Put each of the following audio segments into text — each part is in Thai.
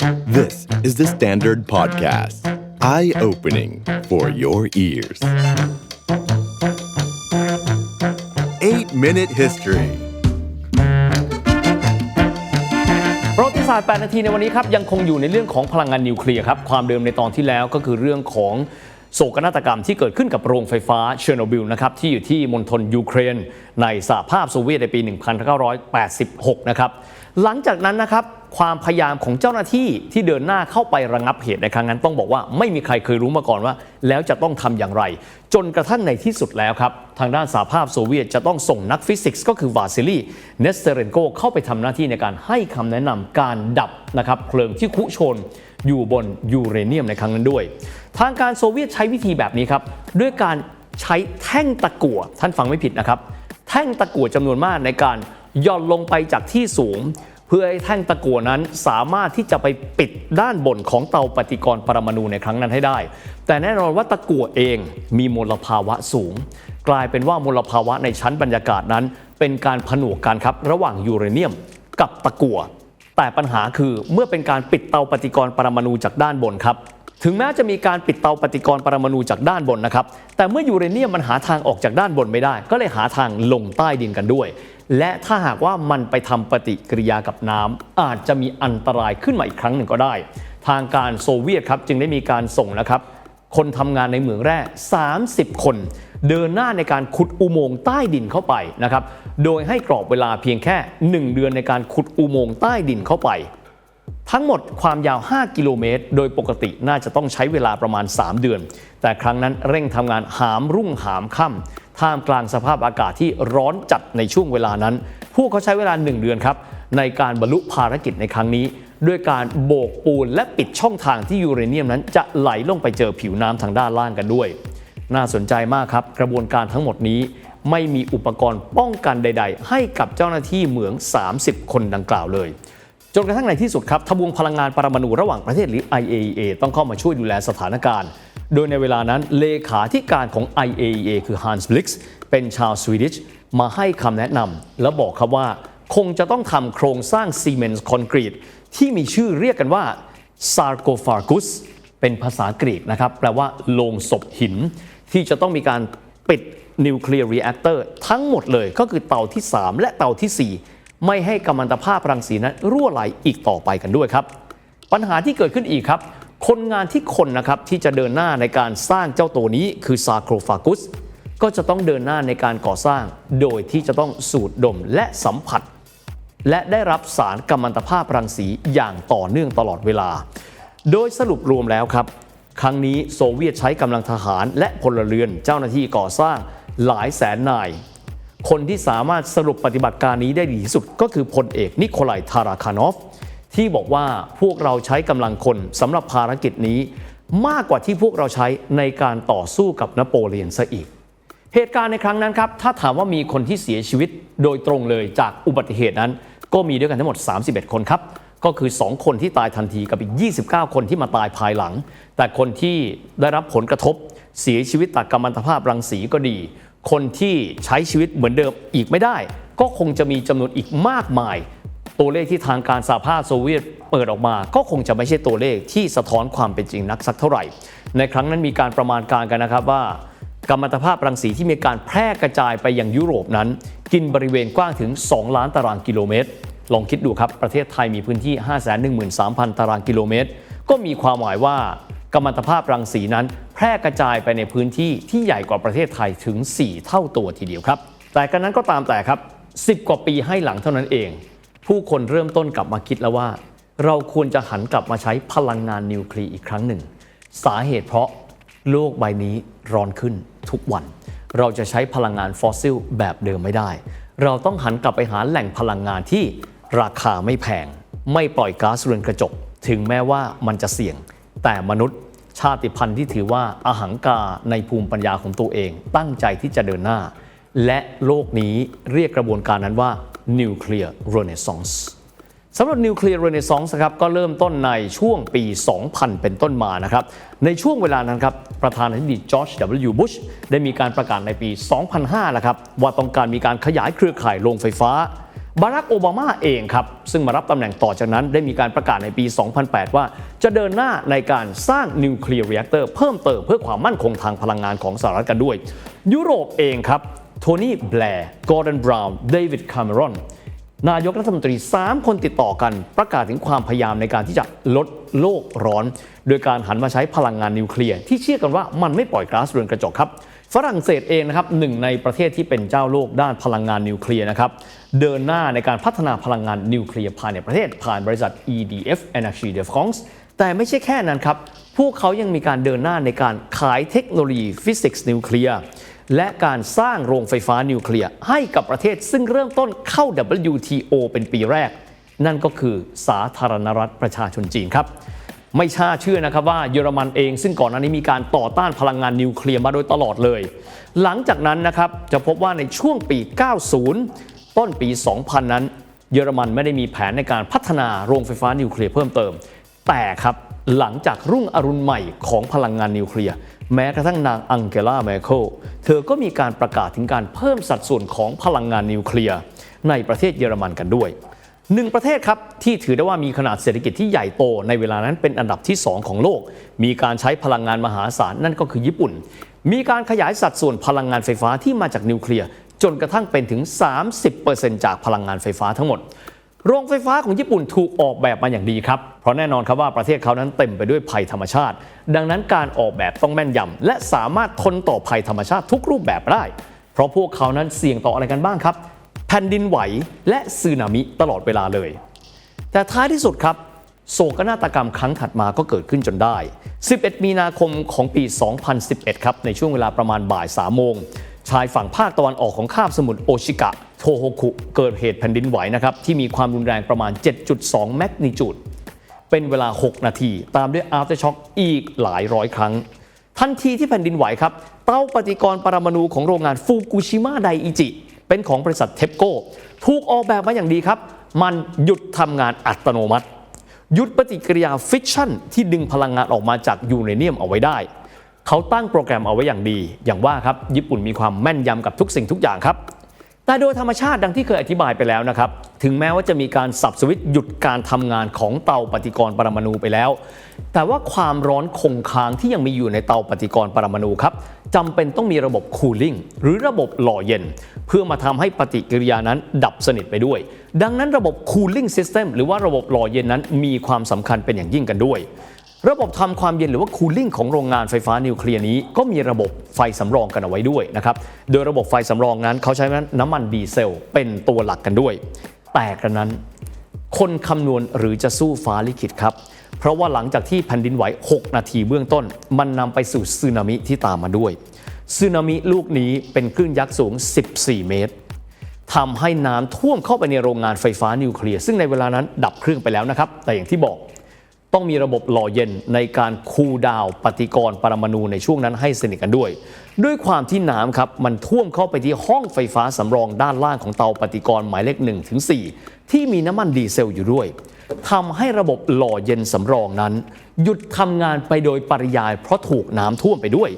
This is the Standard Podcast. Eye opening for your ears. 8 Minute History ประวัติศาสตร์8นาทีในวันนี้ครับ ยังคงอยู่ในเรื่องของพลังงานนิวเคลียร์ครับ ความเดิมในตอนที่แล้วก็คือเรื่องของ โศกนาฏกรรมที่เกิดขึ้นกับโรงไฟฟ้าเชอร์โนบิลนะครับที่อยู่ที่มณฑลยูเครน ในสหภาพโซเวียตในปี 1986 นะครับหลังจากนั้นนะครับความพยายามของเจ้าหน้าที่ที่เดินหน้าเข้าไประงับเหตุในครั้งนั้นต้องบอกว่าไม่มีใครเคยรู้มาก่อนว่า แล้วจะต้องทำอย่างไร จนกระทั่งในที่สุดแล้วครับ ทางด้านสหภาพโซเวียตจะต้องส่งนักฟิสิกส์ก็คือวาซิลีเนสเตเรนโกเข้าไปทำหน้าที่ในการให้คำแนะนำการดับนะครับเพลิงที่คุโชนอยู่บนยูเรเนียมในครั้งนั้นด้วย ทางการโซเวียตใช้วิธีแบบนี้ครับ ด้วยการใช้แท่งตะกั่วท่านฟังไม่ผิดนะครับ แท่งตะกั่วจำนวนมากในการย่อนลงไปจากที่สูง เพื่อให้แท่งตะกั่วนั้นสามารถที่จะไปปิดด้านบนของเตาปฏิกรณ์ปรมาณูในครั้งนั้นให้ได้ แต่แน่นอนว่าตะกั่วเองมีมลภาวะสูง กลายเป็นว่ามลภาวะในชั้นบรรยากาศนั้น เป็นการผนวกกันครับระหว่างยูเรเนียมกับตะกั่วแต่ปัญหาคือเมื่อเป็นการปิดเตาปฏิกรณ์ปรมาณูจากด้านบนครับ ถึงแม้จะมีการปิดเตาปฏิกรณ์ปรมาณูจากด้านบนนะครับ แต่เมื่อยูเรเนียมมันหาทางออกจากด้านบนไม่ได้ ก็เลยหาทางลงใต้ดินกันด้วย และถ้าหากว่ามันไปทำปฏิกิริยากับน้ำอาจจะมีอันตรายขึ้นมาอีกครั้งหนึ่งก็ได้ ทางการโซเวียตครับจึงได้มีการส่งนะครับคนทำงานในเหมืองแร่ 30 คน เดินหน้าในการขุดอุโมงค์ใต้ดินเข้าไปนะครับ โดยให้กรอบเวลาเพียงแค่ 1 เดือนในการขุดอุโมงค์ใต้ดินเข้าไป ทั้งหมดความยาว 5 กิโลเมตร โดยปกติน่าจะต้องใช้เวลาประมาณ 3 เดือน แต่ครั้งนั้นเร่งทำงานหามรุ่งหามค่ำท่ามกลางสภาพอากาศที่ร้อนจัดในช่วงเวลานั้น พวกเขาใช้เวลา 1 เดือนครับ ในการบรรลุภารกิจในครั้งนี้ ด้วยการโบกปูนและปิดช่องทางที่ยูเรเนียมนั้นจะไหลลงไปเจอผิวน้ำทางด้านล่างกันด้วย น่าสนใจมากครับ กระบวนการทั้งหมดนี้ ไม่มีอุปกรณ์ป้องกันใด ๆ ให้กับเจ้าหน้าที่เหมือง 30 คนดังกล่าวเลย จนกระทั่งในที่สุดครับทบวงพลังงานปรมาณูระหว่างประเทศหรือ IAEA ต้องเข้ามาช่วยดูแลสถานการณ์ โดยในเวลานั้นเลขาธิการของ IAEA คือ Hans Blix เป็นชาวสวีดิชมาให้คำแนะนำและบอกครับว่า คงจะต้องทำโครงสร้างซีเมนต์คอนกรีตที่มีชื่อเรียกกันว่า sarcophagus เป็นภาษากรีกนะครับ แปลว่าโลงศพหิน ที่จะต้องมีการปิดนิวเคลียร์รีแอคเตอร์ทั้งหมดเลยก็คือเตาที่ 3 และเตาทีสี่4 ไม่ให้กัมมันตภาพรังสีนั้นรั่วไหลอีกต่อไปกันด้วยครับ ปัญหาที่เกิดขึ้นอีกครับ คนงานที่คนนะครับที่จะเดินหน้าในการสร้างเจ้าตัวนี้คือซาโครฟากุสก็จะต้องเดินหน้าในการก่อสร้าง โดยที่จะต้องสูดดมและสัมผัส และได้รับสารกัมมันตภาพรังสีอย่างต่อเนื่องตลอดเวลา โดยสรุปรวมแล้วครับ ครั้งนี้โซเวียตใช้กำลังทหารและพลเรือนเจ้าหน้าที่ก่อสร้างหลายแสนนาย คนที่สามารถสรุปปฏิบัติการนี้ได้ดีที่สุดก็คือพลเอกนิโคลัยทาราคานอฟ ที่บอกว่าพวกเราใช้กำลังคนสำหรับภารกิจนี้ มากกว่าที่พวกเราใช้ในการต่อสู้กับนโปเลียนซะอีก เหตุการณ์ในครั้งนั้นครับ ถ้าถามว่ามีคนที่เสียชีวิตโดยตรงเลยจากอุบัติเหตุนั้น ก็มีด้วยกันทั้งหมด 31 คนครับก็คือ 2 คนที่ตายทันทีกับอีก 29 คนที่มาตายภายหลัง แต่คนที่ได้รับผลกระทบเสียชีวิตจากกัมมันตภาพรังสีก็ดี คนที่ใช้ชีวิตเหมือนเดิมอีกไม่ได้ ก็คงจะมีจำนวนอีกมากมาย ตัวเลขที่ทางการสหภาพโซเวียตเปิดออกมา ก็คงจะไม่ใช่ตัวเลขที่สะท้อนความเป็นจริงนักสักเท่าไหร่ ในครั้งนั้นมีการประมาณการกันนะครับว่ากัมมันตภาพรังสีที่มีการแพร่กระจายไปยังยุโรปนั้น กินบริเวณกว้างถึง 2 ล้านตารางกิโลเมตร ลองคิดดูครับ ประเทศไทยมีพื้นที่ 513,000 ตารางกิโลเมตร ก็มีความหมายว่ากัมมันตภาพรังสีนั้น พร่กระจายไปในพื้นที่ที่ใหญ่กว่าประเทศไทยถึง 4 เท่าตัวทีเดียวครับ แต่กันนั้นก็ตามแต่ครับ 10 กว่าปีให้หลังเท่านั้นเอง ผู้คนเริ่มต้นกลับมาคิดแล้วว่า เราควรจะหันกลับมาใช้พลังงานนิวเคลียร์อีกครั้งหนึ่ง สาเหตุเพราะโลกใบนี้ร้อนขึ้นทุกวัน เราจะใช้พลังงานฟอสซิลแบบเดิมไม่ได้ เราต้องหันกลับไปหาแหล่งพลังงานที่ราคาไม่แพง ไม่ปล่อยก๊าซเรือนกระจก ถึงแม้ว่ามันจะเสี่ยง แต่มนุษย์ ชาติพันธุ์ที่ถือว่าอาหังกาในภูมิปัญญาของตัวเอง ตั้งใจที่จะเดินหน้า และโลกนี้เรียกกระบวนการนั้นว่า Nuclear Renaissance สำหรับนิวเคลียร์เรเนซองส์ครับก็เริ่มต้นในช่วงปี 2000 เป็นต้นมานะครับ ในช่วงเวลานั้นครับ ประธานาธิบดีจอร์จ W. บุชได้มีการประกาศในปี 2005นะครับว่าต้องการมีการขยายเครือข่ายโรงไฟฟ้า บารักโอบามาเองครับ ซึ่งมารับตำแหน่งต่อจากนั้นได้มีการประกาศในปี 2008 ว่า จะเดินหน้าในการสร้างนิวเคลียร์เรียกเตอร์เพิ่มเติมเพื่อความมั่นคงทางพลังงานของสหรัฐกันด้วย ยุโรปเองครับโทนี่แบร์กอร์ดอนบราวน์เดวิดคาเมรอนนายกรัฐมนตรี 3 คนติดต่อกันประกาศถึงความพยายามในการที่จะลดโลกร้อน โดยการหันมาใช้พลังงานนิวเคลียร์ที่เชื่อกันว่ามันไม่ปล่อยก๊าซเรือนกระจกครับ ฝรั่งเศสเองนะครับหนึ่งในประเทศที่เป็นเจ้าโลกด้านพลังงานนิวเคลียร์นะครับเดินหน้าในการพัฒนาพลังงานนิวเคลียร์ภายในประเทศผ่านบริษัท EDF Energy de France แต่ไม่ใช่แค่นั้นครับ พวกเขายังมีการเดินหน้าในการขายเทคโนโลยีฟิสิกส์นิวเคลียร์และการสร้างโรงไฟฟ้านิวเคลียร์ให้กับประเทศซึ่งเริ่มต้นเข้า WTO เป็นปีแรก นั่นก็คือสาธารณรัฐประชาชนจีนครับ ไม่ช่าเชื่อนะครับว่าเยอรมันเองซึ่งก่อนหน้านี้มีการต่อต้านพลังงานนิวเคลียร์มาโดยตลอดเลย หลังจากนั้นนะครับจะพบว่าในช่วงปี 90 ต้นปี 2000 นั้น เยอรมันไม่ได้มีแผนในการพัฒนาโรงไฟฟ้านิวเคลียร์เพิ่มเติม แต่ครับหลังจากรุ่งอรุณใหม่ของพลังงานนิวเคลียร์แม้กระทั่งนางอังเกลาแมเคิลเธอก็มีการประกาศถึงการเพิ่มสัดส่วนของพลังงานนิวเคลียร์ในประเทศเยอรมันกันด้วย หนึ่งประเทศครับ ที่ถือได้ว่ามีขนาดเศรษฐกิจที่ใหญ่โตในเวลานั้นเป็นอันดับที่ 2 ของโลก มีการใช้พลังงานมหาศาลนั่นก็คือญี่ปุ่น มีการขยายสัดส่วนพลังงานไฟฟ้าที่มาจากนิวเคลียร์จนกระทั่งเป็นถึง 30%จากพลังงานไฟฟ้าทั้งหมด โรงไฟฟ้าของญี่ปุ่นถูกออกแบบมาอย่างดีครับ เพราะแน่นอนครับว่าประเทศเขานั้นเต็มไปด้วยภัยธรรมชาติ ดังนั้นการออกแบบต้องแม่นยำและสามารถทนต่อภัยธรรมชาติทุกรูปแบบได้ เพราะพวกเขานั้นเสี่ยงต่ออะไรกันบ้างครับ แผ่นดินไหวและสึนามิตลอดเวลาเลย แต่ท้ายที่สุดครับ โศกนาฏกรรมครั้งถัดมาก็เกิดขึ้นจนได้ 11 มีนาคมของปี 2011 ครับ ในช่วงเวลาประมาณบ่าย3โมง ชายฝั่งภาคตะวันออกของคาบสมุทรโอชิกะ โทโฮคุ เกิดเหตุแผ่นดินไหวนะครับ ที่มีความรุนแรงประมาณ 7.2 แมกนิจูด เป็นเวลา 6 นาที ตามด้วย aftershock อีกหลายร้อยครั้ง ทันทีที่แผ่นดินไหวครับ เตาปฏิกรณ์ปรมาณูของโรงงานฟูกุชิมะไดอิจิ เป็นของบริษัทเทปโก้ถูกออกแบบมาอย่างดีครับ มันหยุดทำงานอัตโนมัติ หยุดปฏิกิริยาฟิชชั่น ที่ดึงพลังงานออกมาจากยูเรเนียมเอาไว้ได้ เขาตั้งโปรแกรมเอาไว้อย่างดี อย่างว่าครับญี่ปุ่นมีความแม่นยำกับทุกสิ่งทุกอย่างครับ แต่โดยธรรมชาติดังที่เคยอธิบายไปแล้วนะครับ ถึงแม้ว่าจะมีการสับสวิตช์หยุดการทำงานของเตาปฏิกรณ์ปรมาณูไปแล้ว แต่ว่าความร้อนคงค้างที่ยังมีอยู่ในเตาปฏิกรณ์ปรมาณูครับจำเป็นต้องมีระบบคูลิ่งหรือระบบหล่อเย็น เพื่อมาทำให้ปฏิกิริยานั้นดับสนิทไปด้วย ดังนั้นระบบคูลิ่งซิสเต็มหรือว่าระบบหล่อเย็นนั้นมีความสำคัญเป็นอย่างยิ่งกันด้วย ระบบทำความเย็นหรือว่าคูลิ่งของโรงงานไฟฟ้านิวเคลียร์นี้ ก็มีระบบไฟสำรองกันเอาไว้ด้วยนะครับ โดยระบบไฟสำรองนั้นเขาใช้น้ำมันดีเซล เป็นตัวหลักกันด้วย แต่กระนั้น คนคำนวณหรือจะสู้ฟ้าลิขิตครับ เพราะว่าหลังจากที่แผ่นดินไหว 6 นาทีเบื้องต้น มันนำไปสู่สึนามิที่ตามมาด้วยสึนามิลูกนี้เป็นคลื่นยักษ์สูง 14 เมตรทำให้น้ำท่วมเข้าไปในโรงงานไฟฟ้านิวเคลียร์ซึ่งในเวลานั้นดับเครื่องไปแล้วนะครับ แต่อย่างที่บอก ต้องมีระบบหล่อเย็นในการคูลดาวน์ปฏิกรณ์ปรมาณูในช่วงนั้นให้สนิทกันด้วย ด้วยความที่น้ำครับมันท่วมเข้าไปที่ห้องไฟฟ้าสำรองด้านล่างของเตาปฏิกรณ์หมายเลข1ถึง4ที่มีน้ำมันดีเซลอยู่ด้วยทำให้ระบบหล่อเย็นสำรองนั้น หยุดทำงานไปโดยปริยายเพราะถูกน้ำท่วมไปด้วย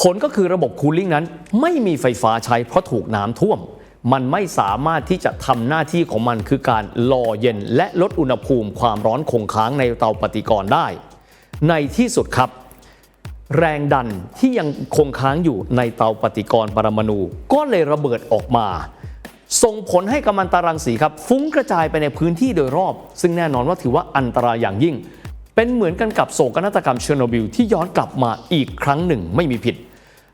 ผลก็คือระบบคูลิ่งนั้นไม่มีไฟฟ้าใช้เพราะถูกน้ำท่วม มันไม่สามารถที่จะทำหน้าที่ของมันคือการหล่อเย็นและลดอุณหภูมิความร้อนคงค้างในเตาปฏิกรณ์ได้ ในที่สุดครับ แรงดันที่ยังคงค้างอยู่ในเตาปฏิกรณ์ปรมาณูก็เลยระเบิดออกมา ส่งผลให้กัมมันตรังสีครับ ฟุ้งกระจายไปในพื้นที่โดยรอบ ซึ่งแน่นอนว่าถือว่าอันตรายอย่างยิ่ง เป็นเหมือนกันกับโศกนาฏกรรมเชอร์โนบิลที่ย้อนกลับมาอีกครั้งหนึ่งไม่มีผิด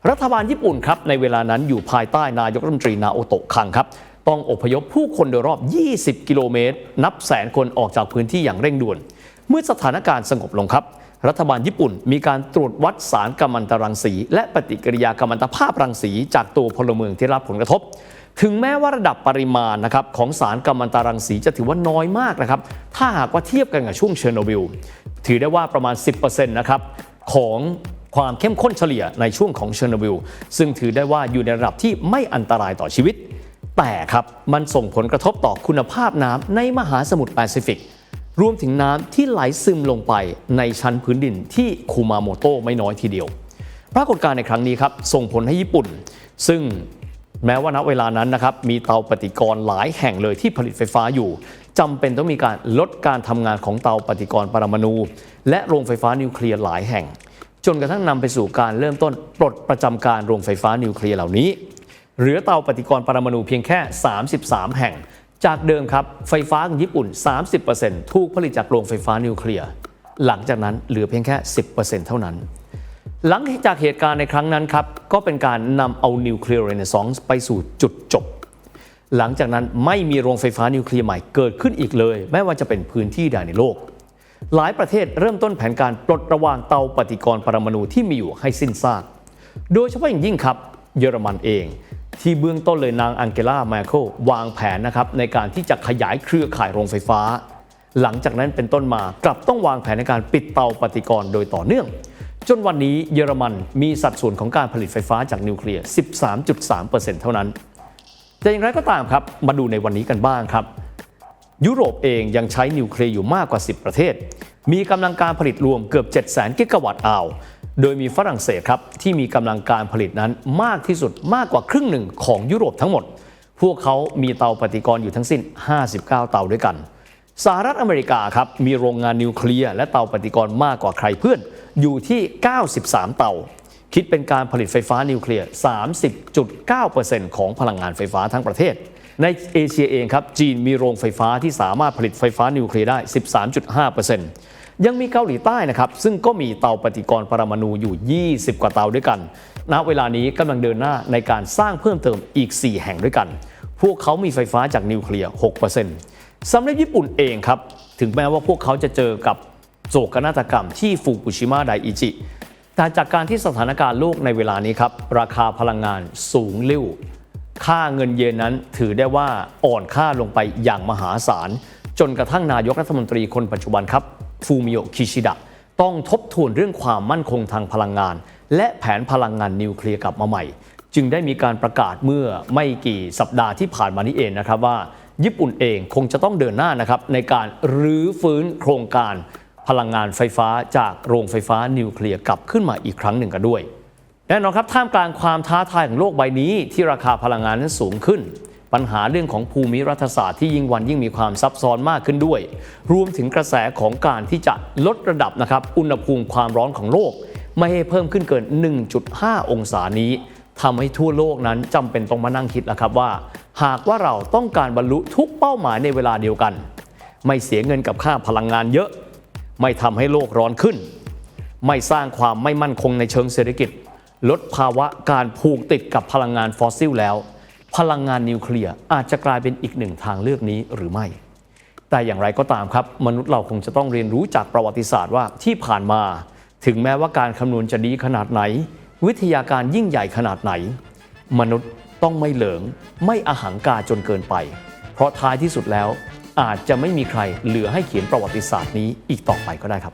รัฐบาลญี่ปุ่นครับในเวลานั้นอยู่ภายใต้นายกรัฐมนตรีนาโอโตะคังครับ ต้องอพยพผู้คนโดยรอบ 20 กิโลเมตร นับแสนคนออกจากพื้นที่อย่างเร่งด่วน เมื่อสถานการณ์สงบลงครับ รัฐบาลญี่ปุ่นมีการตรวจวัดสารกัมมันตรังสี และปฏิกิริยากัมมันตภาพรังสี จากตัวพลเมืองที่รับผลกระทบ ถึงแม้ว่าระดับปริมาณนะครับของสารกัมมันตรังสีจะถือว่าน้อยมากนะครับถ้าหากว่าเทียบกันกับช่วงเชอร์โนบิลถือได้ว่าประมาณ 10%นะครับของ ความเข้มข้นเฉลี่ยในช่วงของเชอร์โนบิลซึ่งถือได้ว่าอยู่ในระดับที่ไม่อันตรายต่อชีวิต แต่ครับมันส่งผลกระทบต่อคุณภาพน้ำในมหาสมุทรแปซิฟิกรวมถึงน้ำที่ไหลซึมลงไปในชั้นพื้นดินที่คูมาโมโตไม่น้อยทีเดียว ปรากฏการณ์ในครั้งนี้ครับส่งผลให้ญี่ปุ่น ซึ่งแม้ว่าณเวลานั้นนะครับมีเตาปฏิกรณ์หลายแห่งเลยที่ผลิตไฟฟ้าอยู่จำเป็นต้องมีการลดการทำงานของเตาปฏิกรณ์ปรมาณูและโรงไฟฟ้านิวเคลียร์หลายแห่ง จนกระทั่งนำไปสู่การเริ่มต้นปลดประจำการโรงไฟฟ้านิวเคลียร์เหล่านี้ เหลือเตาปฏิกรณ์ปรมาณูเพียงแค่ 33 แห่ง จากเดิมครับไฟฟ้าของญี่ปุ่น 30%ถูกผลิตจากโรงไฟฟ้านิวเคลียร์หลังจากนั้นเหลือเพียงแค่ 10%เท่านั้น หลังจากเหตุการณ์ในครั้งนั้นครับก็เป็นการนำเอานิวเคลียร์เรเนซองส์ไปสู่จุดจบ หลังจากนั้นไม่มีโรงไฟฟ้านิวเคลียร์ใหม่เกิดขึ้นอีกเลย ไม่ว่าจะเป็นพื้นที่ใดในโลก หลายประเทศเริ่มต้นแผนการปลดระวางเตาปฏิกรณ์ปรมาณูที่มีอยู่ให้สิ้นซาก โดยเฉพาะอย่างยิ่งครับเยอรมันเอง ที่เบื้องต้นเลยนางอังเกลาแมเคิลวางแผนนะครับในการที่จะขยายเครือข่ายโรงไฟฟ้า หลังจากนั้นเป็นต้นมากลับต้องวางแผนในการปิดเตาปฏิกรณ์โดยต่อเนื่อง จนวันนี้เยอรมันมีสัดส่วนของการผลิตไฟฟ้าจากนิวเคลียร์ 13.3%เท่านั้น แต่อย่างไรก็ตามครับมาดูในวันนี้กันบ้างครับ ยุโรปเองยังใช้นิวเคลียร์อยู่มากกว่า 10 ประเทศ มีกำลังการผลิตรวมเกือบ 700,000 กิกะวัตต์อาว โดยมีฝรั่งเศสครับที่มีกำลังการผลิตนั้นมากที่สุดมากกว่าครึ่งหนึ่งของยุโรปทั้งหมด พวกเขามีเตาปฏิกรณ์อยู่ทั้งสิ้น 59 เตาด้วยกัน สหรัฐอเมริกาครับมีโรงงานนิวเคลียร์และเตาปฏิกรณ์มากกว่าใครเพื่อนอยู่ที่ 93 เตา คิดเป็นการผลิตไฟฟ้านิวเคลียร์ 30.9%ของพลังงานไฟฟ้าทั้งประเทศ ในเอเชียเองครับจีนมีโรงไฟฟ้าที่สามารถผลิตไฟฟ้านิวเคลียร์ได้ 13.5%ยังมีเกาหลีใต้นะครับซึ่งก็มีเตาปฏิกรณ์ปรมาณูอยู่ 20 กว่าเตาด้วยกัน ณ เวลานี้กำลังเดินหน้าในการสร้างเพิ่มเติมอีก 4 แห่งด้วยกัน พวกเขามีไฟฟ้าจากนิวเคลียร์ 6%สำหรับญี่ปุ่นเองครับถึงแม้ว่าพวกเขาจะเจอกับโศกนาฏกรรมที่ฟุกุชิมะไดอิจิแต่จากการที่สถานการณ์โลกในเวลานี้ครับราคาพลังงานสูงลิ่ว ค่าเงินเยนนั้นถือได้ว่าอ่อนค่าลงไปอย่างมหาศาล จนกระทั่งนายกรัฐมนตรีคนปัจจุบันครับฟูมิโอคิชิดะต้องทบทวนเรื่องความมั่นคงทางพลังงาน และแผนพลังงานนิวเคลียร์กลับมาใหม่ จึงได้มีการประกาศเมื่อไม่กี่สัปดาห์ที่ผ่านมานี้เองนะครับว่า ญี่ปุ่นเองคงจะต้องเดินหน้านะครับในการรื้อฟื้นโครงการพลังงานไฟฟ้าจากโรงไฟฟ้านิวเคลียร์กลับขึ้นมาอีกครั้งหนึ่งกันด้วย แน่นอนครับท่ามกลางความท้าทายของโลกใบนี้ ที่ราคาพลังงานนั้นสูงขึ้น ปัญหาเรื่องของภูมิรัฐศาสตร์ที่ยิ่งวันยิ่งมีความซับซ้อนมากขึ้นด้วย รวมถึงกระแสของการที่จะลดระดับนะครับอุณหภูมิความร้อนของโลก ไม่ให้เพิ่มขึ้นเกิน 1.5 องศานี้ทำให้ทั่วโลกนั้นจำเป็นต้องมานั่งคิดแล้วครับว่า หากว่าเราต้องการบรรลุทุกเป้าหมายในเวลาเดียวกัน ไม่เสียเงินกับค่าพลังงานเยอะ ไม่ทำให้โลกร้อนขึ้น ไม่สร้างความไม่มั่นคงในเชิงเศรษฐกิจ ลดภาวะการผูกติดกับพลังงานฟอสซิลแล้ว พลังงานนิวเคลียร์อาจจะกลายเป็นอีกหนึ่งทางเลือกนี้หรือไม่ แต่อย่างไรก็ตามครับ มนุษย์เราคงจะต้องเรียนรู้จากประวัติศาสตร์ว่าที่ผ่านมา ถึงแม้ว่าการคำนวณจะดีขนาดไหน วิทยาการยิ่งใหญ่ขนาดไหน มนุษย์ต้องไม่เหลิง ไม่อหังกาจนเกินไป เพราะท้ายที่สุดแล้วอาจจะไม่มีใครเหลือให้เขียนประวัติศาสตร์นี้อีกต่อไปก็ได้ครับ